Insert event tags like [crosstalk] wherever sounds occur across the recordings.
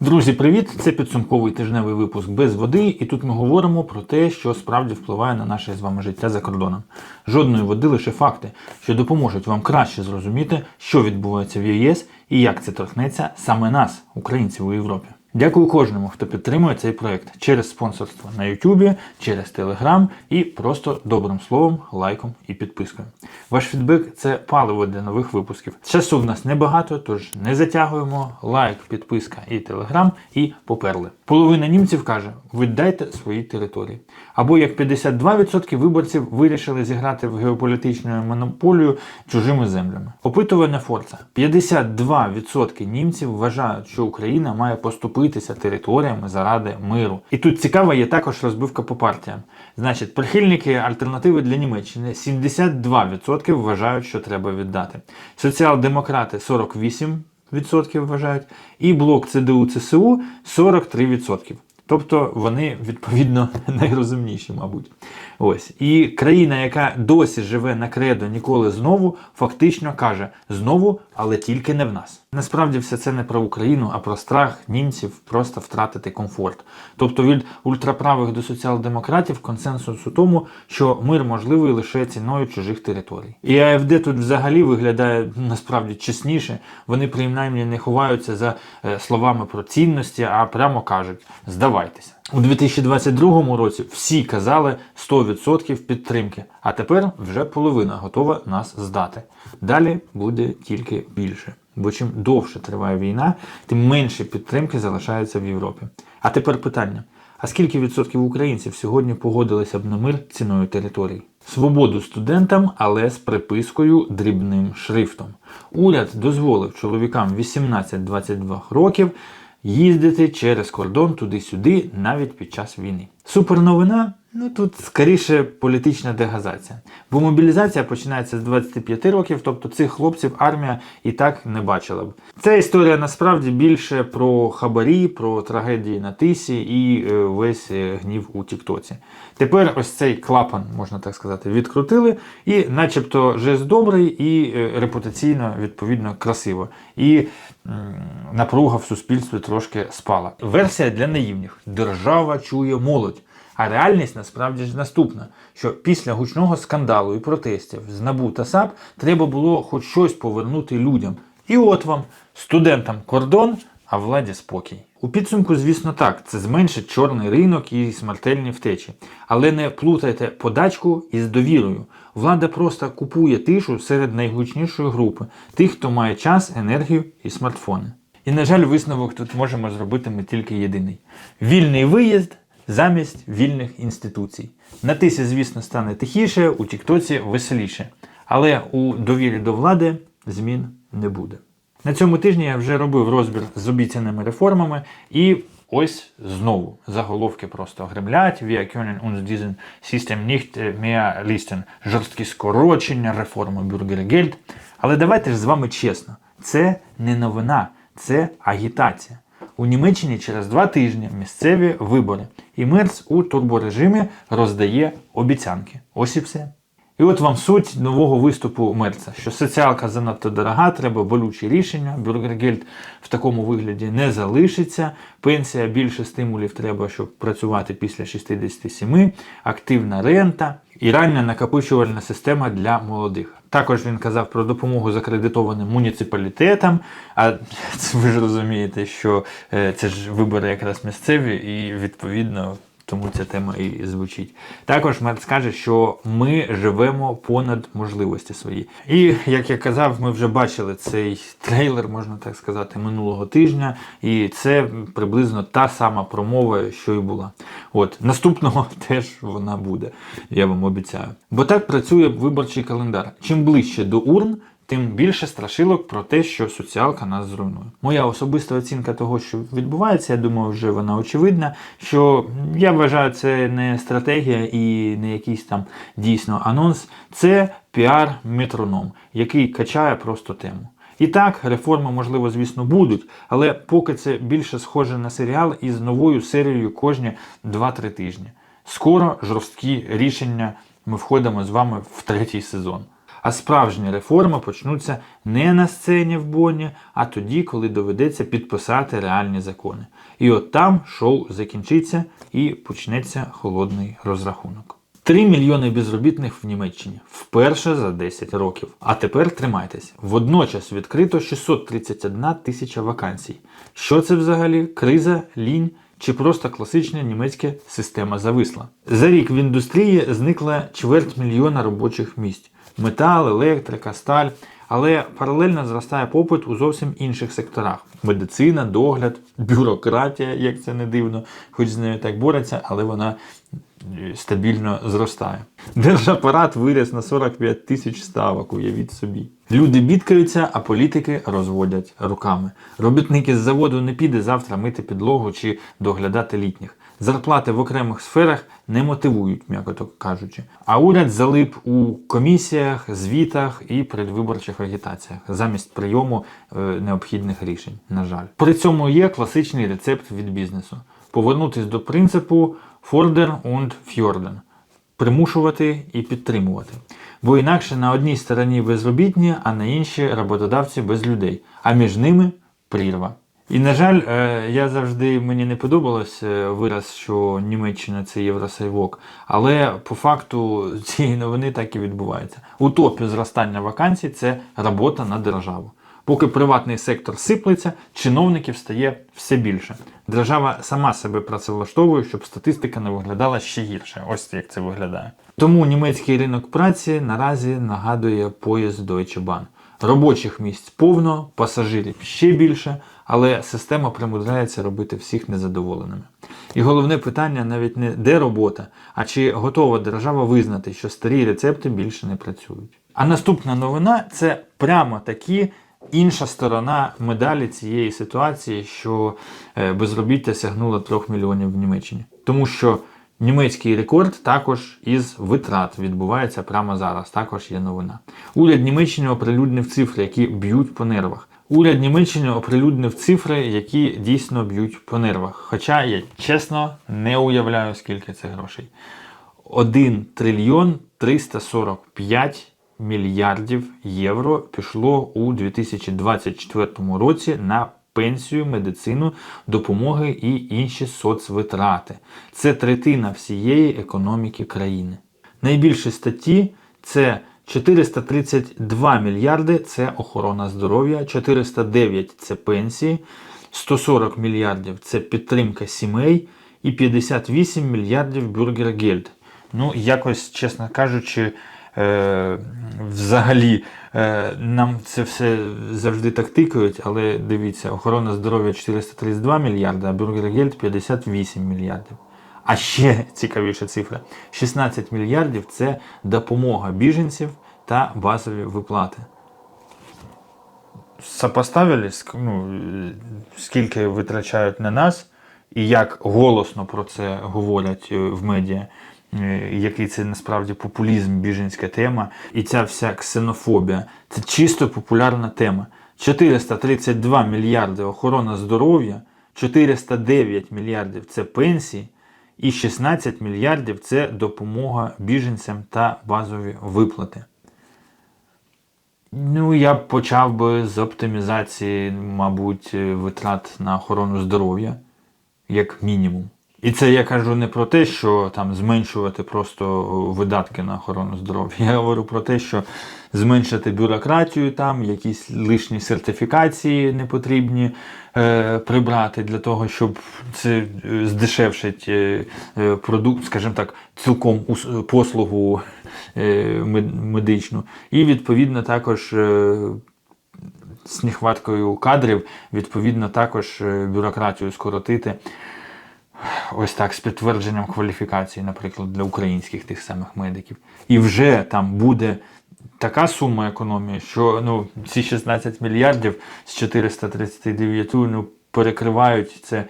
Друзі, привіт! Це підсумковий тижневий випуск без води, і тут ми говоримо про те, що справді впливає на наше з вами життя за кордоном. Жодної води, лише факти, що допоможуть вам краще зрозуміти, що відбувається в ЄС і як це торкнеться саме нас, українців у Європі. Дякую кожному, хто підтримує цей проект через спонсорство на YouTube, через Telegram і просто добрим словом, лайком і підпискою. Ваш фідбек це паливо для нових випусків. Часу в нас небагато, тож не затягуємо. Лайк, підписка і Telegram, і поперли. Половина німців каже: віддайте свої території. Або як 52% виборців вирішили зіграти в геополітичну монополію чужими землями. Опитування Форца: 52% німців вважають, що Україна має поступитися територіями заради миру. І тут цікава є також розбивка по партіям. Значить, прихильники альтернативи для Німеччини 72% вважають, що треба віддати. Соціал-демократи 48%. Відсотків вважають, і блок ЦДУ ЦСУ 43%. Тобто вони відповідно [laughs] найрозумніші, мабуть. Ось. І країна, яка досі живе на кредо ніколи знову, фактично каже знову, але тільки не в нас. Насправді все це не про Україну, а про страх німців просто втратити комфорт. Тобто від ультраправих до соціал-демократів консенсус у тому, що мир можливий лише ціною чужих територій. І АФД тут взагалі виглядає насправді чесніше. Вони принаймні не ховаються за е, словами про цінності, а прямо кажуть: здавайтеся. У 2022 році всі казали 100% підтримки, а тепер вже половина готова нас здати. Далі буде тільки більше. Бо чим довше триває війна, тим менше підтримки залишається в Європі. А тепер питання: а скільки відсотків українців сьогодні погодилися б на мир ціною територій? Свободу студентам, але з припискою дрібним шрифтом. Уряд дозволив чоловікам 18-22 років їздити через кордон туди-сюди навіть під час війни. Суперновина? Ну тут скоріше політична дегазація. Бо мобілізація починається з 25 років, тобто цих хлопців армія і так не бачила б. Ця історія насправді більше про хабарі, про трагедії на тисі і е, весь е, гнів у Тіктоці. Тепер ось цей клапан, можна так сказати, відкрутили, і начебто жест добрий, і е, репутаційно, відповідно, красиво. І напруга в суспільстві трошки спала. Версія для наївних: держава чує молодь. А реальність насправді ж наступна: що після гучного скандалу і протестів з НАБУ та САП треба було хоч щось повернути людям. І от вам студентам кордон, а владі спокій. У підсумку, звісно, так, це зменшить чорний ринок і смертельні втечі. Але не плутайте подачку із довірою. Влада просто купує тишу серед найгучнішої групи тих, хто має час, енергію і смартфони. І, на жаль, висновок тут можемо зробити ми тільки єдиний: вільний виїзд замість вільних інституцій. На тисі, звісно, стане тихіше, у Тіктоці веселіше. Але у довірі до влади змін не буде. На цьому тижні я вже робив розбір з обіцяними реформами, і ось знову заголовки просто гремлять. Wir können uns diesen System nicht mehr leisten. Жорсткі скорочення, реформа Bürgergeld. Але давайте ж з вами чесно, це не новина, це агітація. У Німеччині через два тижні місцеві вибори, і Мерц у турборежимі роздає обіцянки. Ось і все. І от вам суть нового виступу Мерца, що соціалка занадто дорога, треба болючі рішення, бюргергельд в такому вигляді не залишиться, пенсія більше стимулів треба, щоб працювати після 67, активна рента і рання накопичувальна система для молодих. Також він казав про допомогу закредитованим муніципалітетам. А [laughs] ви ж розумієте, що е, це ж вибори якраз місцеві, і відповідно тому ця тема і звучить. Також Мерц каже, що ми живемо понад можливості свої. І як я казав, ми вже бачили цей трейлер, можна так сказати, минулого тижня, і це приблизно та сама промова, що і була. От наступного [laughs] теж вона буде, я вам обіцяю. Бо так працює виборчий календар. Чим ближче до урн, тим більше страшилок про те, що соціалка нас зруйнує. Моя особиста оцінка того, що відбувається, я думаю, вже вона очевидна. Що я вважаю, це не стратегія і не якийсь там дійсно анонс, це піар-метроном, який качає просто тему. І так, реформи, можливо, звісно, будуть, але поки це більше схоже на серіал із новою серією кожні 2-3 тижні. Скоро жорсткі рішення ми входимо з вами в третій сезон. А справжні реформи почнуться не на сцені в Бонні, а тоді, коли доведеться підписати реальні закони. І от там шоу закінчиться і почнеться холодний розрахунок. 3 мільйони безробітних в Німеччині вперше за 10 років. А тепер тримайтесь. Водночас відкрито 631 тисяча вакансій. Що це взагалі? Криза, лінь чи просто класична німецька система зависла? За рік в індустрії зникла чверть мільйона робочих місць: метал, електрика, сталь. Але паралельно зростає попит у зовсім інших секторах: медицина, догляд, бюрократія, як це не дивно, хоч з нею так бореться, але вона стабільно зростає. Держапарат виріс на 45 тисяч ставок, уявіть собі. Люди бідкаються, а політики розводять руками. Робітник з заводу не піде завтра мити підлогу чи доглядати літніх. Зарплати в окремих сферах не мотивують, м'яко так кажучи. А уряд залип у комісіях, звітах і передвиборчих агітаціях замість прийому е, необхідних рішень. На жаль, при цьому є класичний рецепт від бізнесу: повернутись до принципу Фордер und Фьорден примушувати і підтримувати. Бо інакше на одній стороні безробітні, а на іншій роботодавці без людей, а між ними прірва. І, на жаль, е, я завжди мені не подобалось е, вираз, що Німеччина це євросайвок, але по факту цієї новини так і відбувається. У топі зростання вакансій це робота на державу. Поки приватний сектор сиплеться, чиновників стає все більше. Держава сама себе працевлаштовує, щоб статистика не виглядала ще гірше. Ось як це виглядає. Тому німецький ринок праці наразі нагадує поїзд Deutsche Bahn. Робочих місць повно, пасажирів ще більше, але система примудряється робити всіх незадоволеними. І головне питання навіть не де робота, а чи готова держава визнати, що старі рецепти більше не працюють. А наступна новина це прямо такі інша сторона медалі цієї ситуації, що е, безробіття сягнуло 3 мільйонів в Німеччині. Тому що німецький рекорд також із витрат відбувається прямо зараз. Також є новина. Уряд Німеччини оприлюднив цифри, які б'ють по нервах. Уряд Німеччини оприлюднив цифри, які дійсно б'ють по нервах. Хоча я чесно не уявляю, скільки це грошей. 1 трильйон 345 мільярдів євро пішло у 2024 році на пенсію, медицину, допомоги і інші соцвитрати. Це третина всієї економіки країни. Найбільші статті це 432 мільярди це охорона здоров'я, 409 це пенсії, 140 мільярдів це підтримка сімей і 58 мільярдів бюргергельд. Ну, якось, чесно кажучи, е, взагалі е, нам це все завжди так тикають, але дивіться, охорона здоров'я 432 мільярди, а бюргергельд 58 мільярдів. А ще цікавіша цифра: 16 мільярдів це допомога біженців та базові виплати. Сопоставили, ну, скільки витрачають на нас, і як голосно про це говорять е, в медіа, е, який це насправді популізм, біженська тема, і ця вся ксенофобія це чисто популярна тема. 432 мільярди охорона здоров'я, 409 мільярдів це пенсії, і 16 мільярдів це допомога біженцям та базові виплати. Ну, я б почав би з оптимізації, мабуть, витрат на охорону здоров'я, як мінімум. І це я кажу не про те, що там зменшувати просто видатки на охорону здоров'я. Я говорю про те, що зменшити бюрократію, там, якісь лишні сертифікації непотрібні е, прибрати для того, щоб це е, здешевшить е, е, продукт, скажімо так, цілком послугу медичну. І відповідно також. З нехваткою кадрів, відповідно, також бюрократію скоротити. Ось так, з підтвердженням кваліфікації, наприклад, для українських тих самих медиків. І вже там буде така сума економії, що ну, ці 16 мільярдів з 439 ну, перекривають це.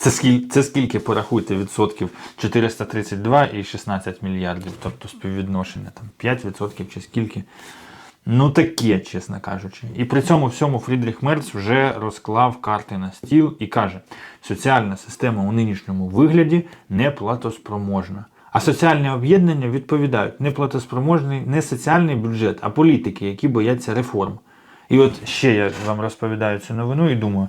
Це скільки, це скільки порахуйте відсотків? 432 і 16 мільярдів, тобто співвідношення там 5% чи скільки. Ну таке, чесно кажучи. І при цьому всьому Фрідріх Мерц вже розклав карти на стіл і каже: соціальна система у нинішньому вигляді не платоспроможна. А соціальні об'єднання відповідають неплатоспроможний не соціальний бюджет, а політики, які бояться реформ. І от ще я вам розповідаю цю новину і думаю: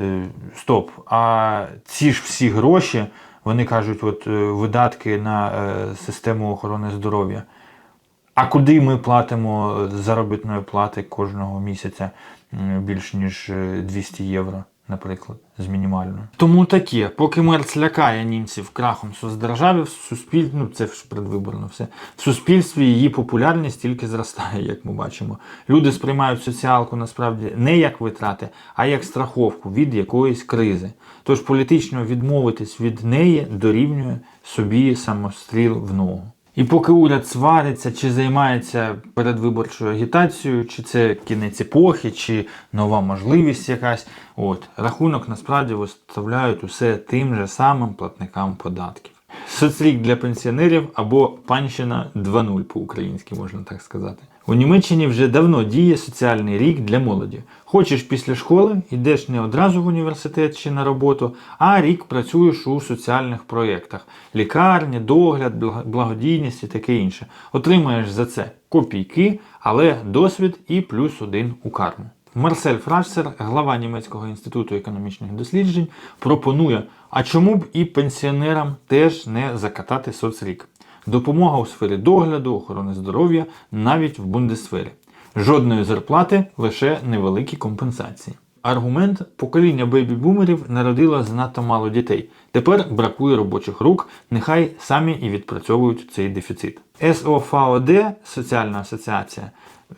е, стоп, а ці ж всі гроші, вони кажуть, от е, видатки на е, систему охорони здоров'я. А куди ми платимо заробітної плати кожного місяця більш ніж е, 200 євро, наприклад, з мінімальною? Тому таке, поки Мерц лякає німців крахом соцдержави, в суспіль... ну це ж предвиборно все. В суспільстві її популярність тільки зростає, як ми бачимо. Люди сприймають соціалку насправді не як витрати, а як страховку від якоїсь кризи. Тож політично відмовитись від неї дорівнює собі самостріл в ногу. І поки уряд свариться чи займається передвиборчою агітацією, чи це кінець епохи, чи нова можливість якась, от рахунок насправді виставляють усе тим же самим платникам податків. Соцрік для пенсіонерів або панщина 2.0 по-українськи, можна так сказати. У Німеччині вже давно діє соціальний рік для молоді. Хочеш після школи, йдеш не одразу в університет чи на роботу, а рік працюєш у соціальних проєктах: лікарні, догляд, благодійність і таке інше. Отримаєш за це копійки, але досвід і плюс один у карму. Марсель Фрашсер, глава Німецького інституту економічних досліджень, пропонує, а чому б і пенсіонерам теж не закатати соцрік. Допомога у сфері догляду, охорони здоров'я, навіть в бундесфері. Жодної зарплати, лише невеликі компенсації. Аргумент покоління бейбі-бумерів народило занадто мало дітей. Tепер бракує робочих рук, нехай самі і відпрацьовують цей дефіцит. СОФАОД, соціальна асоціація,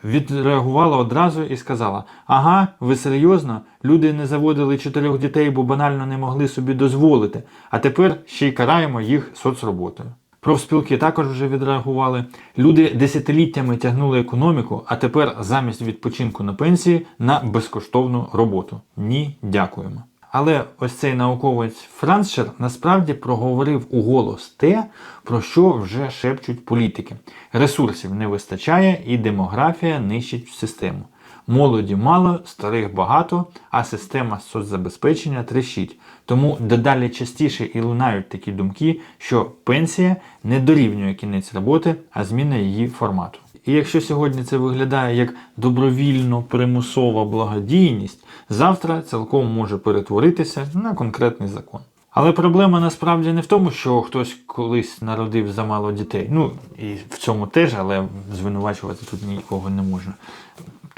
відреагувала одразу і сказала: Ага, ви серйозно? Люди не заводили чотирьох дітей, бо банально не могли собі дозволити, а тепер ще й караємо їх соцроботою. Профспілки також вже відреагували. Люди десятиліттями тягнули економіку, а тепер замість відпочинку на пенсії на безкоштовну роботу. Ні, дякуємо. Але ось цей науковець Франшер насправді проговорив у голос те, про що вже шепчуть політики. Ресурсів не вистачає і демографія нищить систему. Молоді мало, старих багато, а система соцзабезпечення трещить. Тому дедалі частіше і лунають такі думки, що пенсія не дорівнює кінець роботи, а зміна її формату. І якщо сьогодні це виглядає як добровільно примусова благодійність, завтра цілком може перетворитися на конкретний закон. Але проблема насправді не в тому, що хтось колись народив замало дітей. Ну і в цьому теж, але звинувачувати тут нікого не можна.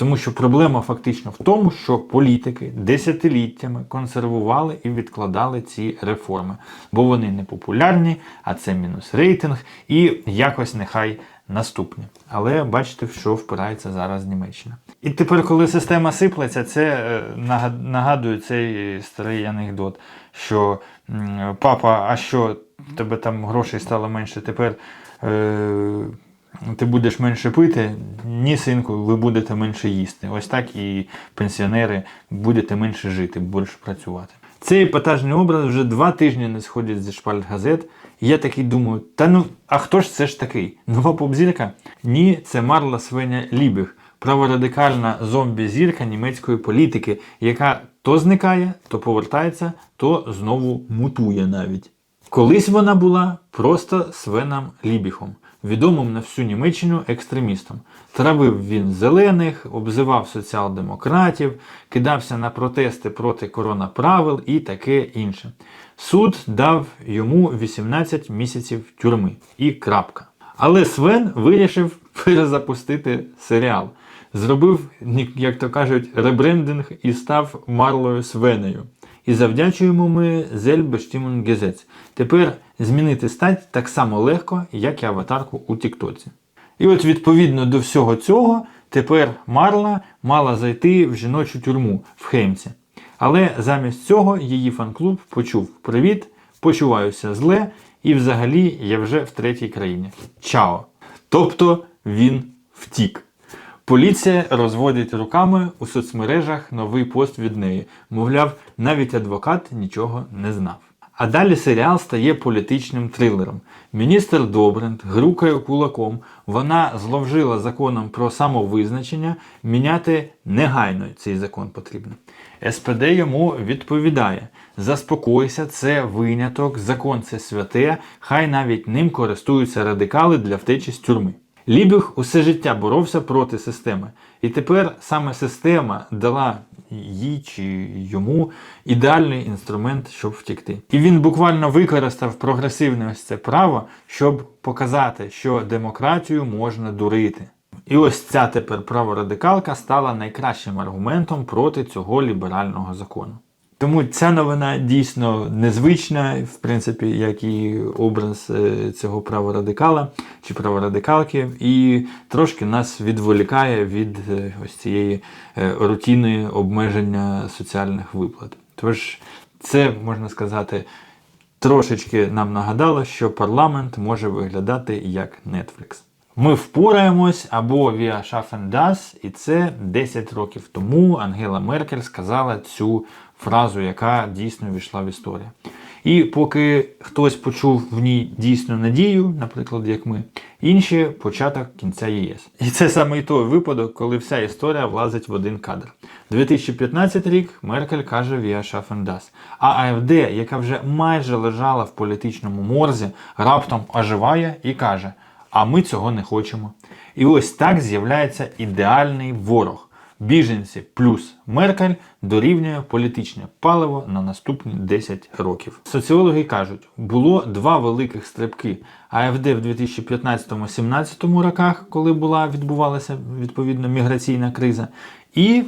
Тому що проблема фактично в тому, що політики десятиліттями консервували і відкладали ці реформи, бо вони не популярні, а це мінус рейтинг, і якось нехай наступні. Але бачите, в що впирається зараз Німеччина. І тепер, коли система сиплеться, це е, нагадує цей старий анекдот, що папа, а що тебе там грошей стало менше, тепер. Е- ти будеш менше пити, ні, синку, ви будете менше їсти. Ось так і пенсіонери будете менше жити, більше працювати. Цей епатажний образ вже два тижні не сходить зі шпальт газет. Я такий думаю, та ну, а хто ж це ж такий? Нова поп-зірка? Ні, це Марла Свеня Лібіг, праворадикальна зомбі-зірка німецької політики, яка то зникає, то повертається, то знову мутує навіть. Колись вона була просто Свеном Лібіхом, відомим на всю Німеччину екстремістом. Травив він зелених, обзивав соціал-демократів, кидався на протести проти коронаправил і таке інше. Суд дав йому 18 місяців тюрми і крапка. Але Свен вирішив [laughs] перезапустити серіал. Зробив, як то кажуть, ребрендинг і став Марлою Свенею. І завдячуємо ми Зельбештімун Гезець. Тепер змінити стать так само легко, як і аватарку у Тіктоці. І от відповідно до всього цього, тепер Марла мала зайти в жіночу тюрму в Хеймці. Але замість цього її фан-клуб почув Привіт, почуваюся зле, і взагалі я вже в третій країні. Чао! Тобто він втік. Поліція розводить руками у соцмережах новий пост від неї. Мовляв, навіть адвокат нічого не знав. А далі серіал стає політичним трилером. Міністр Добрент грукає кулаком. Вона зловжила законом про самовизначення. Міняти негайно цей закон потрібно. СПД йому відповідає: заспокойся, це виняток, закон це святе, хай навіть ним користуються радикали для втечі з тюрми. Лібіг усе життя боровся проти системи, і тепер саме система дала їй чи йому ідеальний інструмент, щоб втікти. І він буквально використав прогресивне ось це право, щоб показати, що демократію можна дурити. І ось ця тепер праворадикалка стала найкращим аргументом проти цього ліберального закону. Тому ця новина дійсно незвична, в принципі, як і образ е, цього праворадикала чи праворадикалки, і трошки нас відволікає від е, ось цієї е, рутини обмеження соціальних виплат. Тож це можна сказати. Трошечки нам нагадало, що парламент може виглядати як Netflix. Ми впораємось або via schaffen das, і це 10 років тому Ангела Меркель сказала цю фразу, яка дійсно війшла в історію. І поки хтось почув в ній дійсну надію, наприклад, як ми, інші початок кінця ЄС. І це саме і той випадок, коли вся історія влазить в один кадр. 2015 рік Меркель каже schaffen das. А АФД, яка вже майже лежала в політичному морзі, раптом оживає і каже: А ми цього не хочемо. І ось так з'являється ідеальний ворог. Біженці плюс Меркель дорівнює політичне паливо на наступні 10 років. Соціологи кажуть, було два великих стрибки: АФД в 2015-17 роках, коли була відбувалася відповідно міграційна криза, і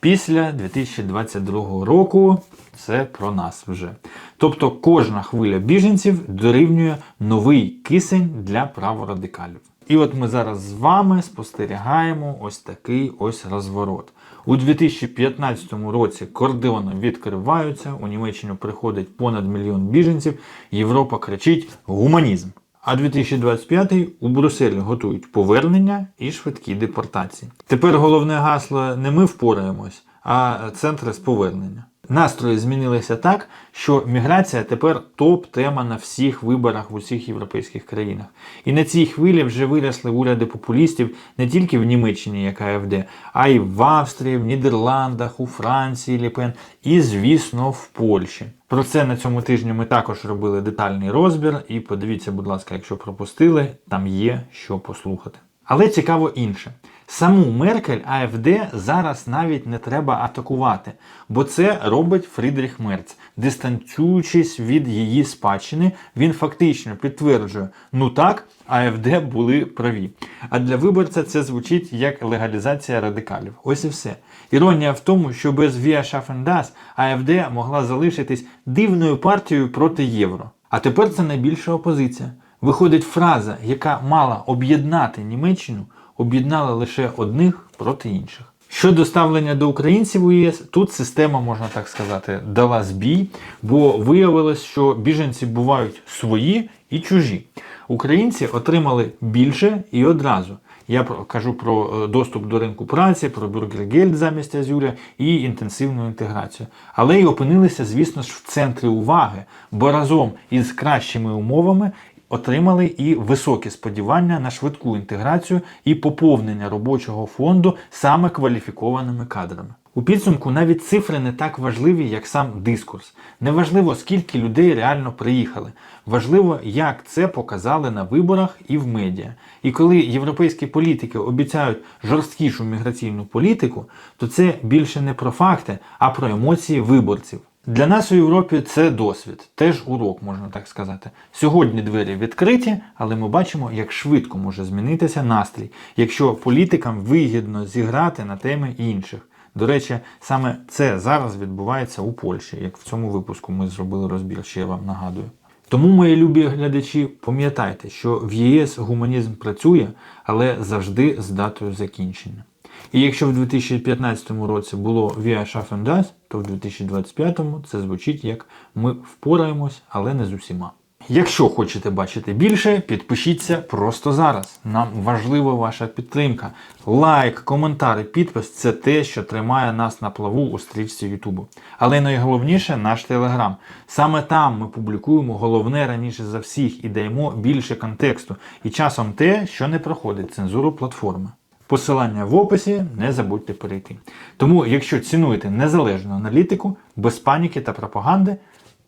після 2022 року це про нас вже. Тобто кожна хвиля біженців дорівнює новий кисень для праворадикалів. І от ми зараз з вами спостерігаємо ось такий ось розворот. У 2015 році кордони відкриваються, у Німеччину приходить понад мільйон біженців, Європа кричить гуманізм. А 2025 у Брюсселі готують повернення і швидкі депортації. Тепер головне гасло не ми впораємось, а центри з повернення. Настрої змінилися так, що міграція тепер топ-тема на всіх виборах в усіх європейських країнах. І на цій хвилі вже виросли уряди популістів не тільки в Німеччині, як АФД, а й в Австрії, в Нідерландах, у Франції, Ліпен і, звісно, в Польщі. Про це на цьому тижні ми також робили детальний розбір. І подивіться, будь ласка, якщо пропустили, там є що послухати. Але цікаво інше. Саму Меркель АФД зараз навіть не треба атакувати, бо це робить Фрідріх Мерц. Дистанціюючись від її спадщини, він фактично підтверджує, ну так, АФД були праві. А для виборця це звучить як легалізація радикалів. Ось і все. Іронія в тому, що без Schaffen das АФД могла залишитись дивною партією проти євро. А тепер це найбільша опозиція. Виходить фраза, яка мала об'єднати Німеччину, об'єднала лише одних проти інших. Щодо ставлення до українців у ЄС, тут система, можна так сказати, дала збій, бо виявилось, що біженці бувають свої і чужі. Українці отримали більше і одразу. Я кажу про е, доступ до ринку праці, про бюргергельд замість Азюря і інтенсивну інтеграцію. Але й опинилися, звісно ж, в центрі уваги, бо разом із кращими умовами отримали і високі сподівання на швидку інтеграцію і поповнення робочого фонду саме кваліфікованими кадрами. У підсумку навіть цифри не так важливі, як сам дискурс. Неважливо, скільки людей реально приїхали. Важливо, як це показали на виборах і в медіа. І коли європейські політики обіцяють жорсткішу міграційну політику, то це більше не про факти, а про емоції виборців. Для нас у Європі це досвід, теж урок, можна так сказати. Сьогодні двері відкриті, але ми бачимо, як швидко може змінитися настрій, якщо політикам вигідно зіграти на теми інших. До речі, саме це зараз відбувається у Польщі, як в цьому випуску ми зробили розбір, ще я вам нагадую. Тому, мої любі глядачі, пам'ятайте, що в ЄС гуманізм працює, але завжди з датою закінчення. І якщо в 2015 році було Via Schaffen das, то в 2025 це звучить як ми впораємось, але не з усіма. Якщо хочете бачити більше, підпишіться просто зараз. Нам важлива ваша підтримка. Лайк, коментар і підпис це те, що тримає нас на плаву у стрічці Ютубу. Але найголовніше наш телеграм. Саме там ми публікуємо головне раніше за всіх і даємо більше контексту. І часом те, що не проходить цензуру платформи. Посилання в описі, не забудьте перейти. Тому, якщо цінуєте незалежну аналітику, без паніки та пропаганди,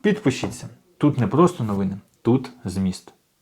підпишіться. Тут не просто новини, тут зміст.